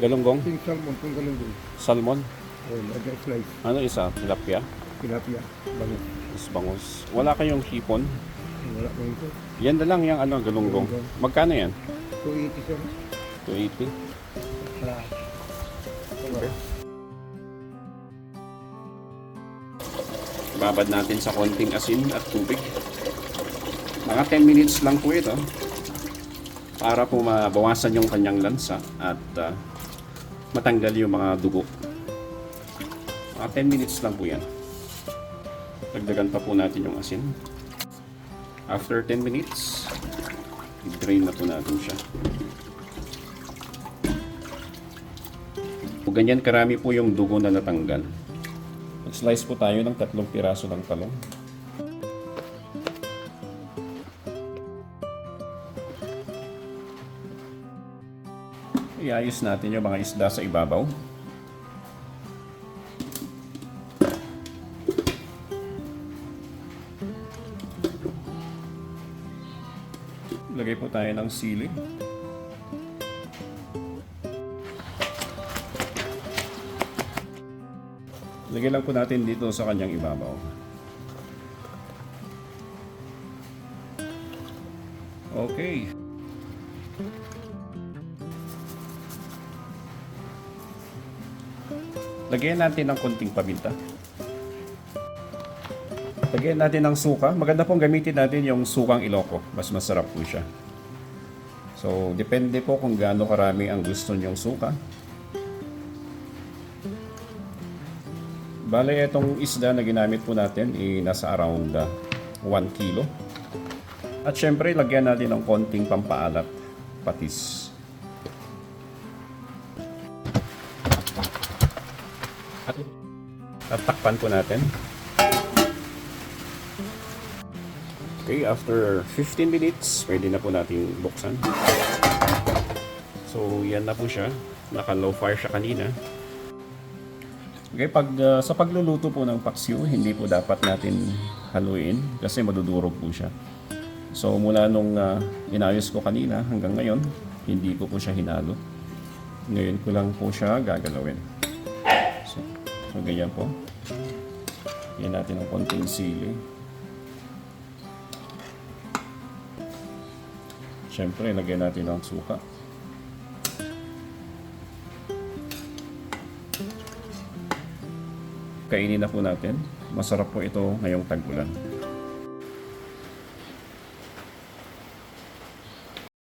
Galunggong? Yung salmon, kung galunggong. Salmon? O, lagyan slice. Ano isa? Tilapia? Tilapia. Bangus. Is bangus. Wala kayong hipon? Wala ko ito. Yan na lang yung ano, galunggong. Magkano yan? 280 sir. 280? Sa... Okay. Babad natin sa konting asin at tubig. Mga 10 minutes lang po ito para po mabawasan yung kanyang lansa at ah, matanggal yung mga dugo. Mga 10 minutes lang po yan. Dagdagan pa po natin yung asin. After 10 minutes, i-drain na po natin siya. Kung ganyan karami po yung dugo na natanggal. Mag-slice po tayo ng tatlong piraso ng talong. Iayos natin yung mga isda sa ibabaw. Lagay po tayo ng sili. Lagyan lang po natin dito sa kanyang ibabaw. Okay. Lagyan natin ng konting paminta. Lagyan natin ng suka. Maganda pong gamitin natin yung sukang iloko. Mas masarap po siya. So, depende po kung gaano karami ang gusto niyong suka. Bale, itong isda na ginamit po natin, eh, nasa around 1 kilo. At syempre, lagyan natin ng konting pampaalat, patis. At, at takpan po natin. Okay, after 15 minutes, pwede na po natin buksan. So, yan na po siya. Naka-low fire siya kanina. Okay, pag uh, sa pagluluto po ng paksiw, hindi po dapat natin haluin kasi madudurog po siya. So mula nung uh, inayos ko kanina hanggang ngayon, hindi ko po siya hinalo. Ngayon ko lang po siya gagalawin. So, so ganyan po. Yan natin ng konting sili. Siyempre, lagyan natin ng suka. kainin na po natin. Masarap po ito ngayong tag-ulan.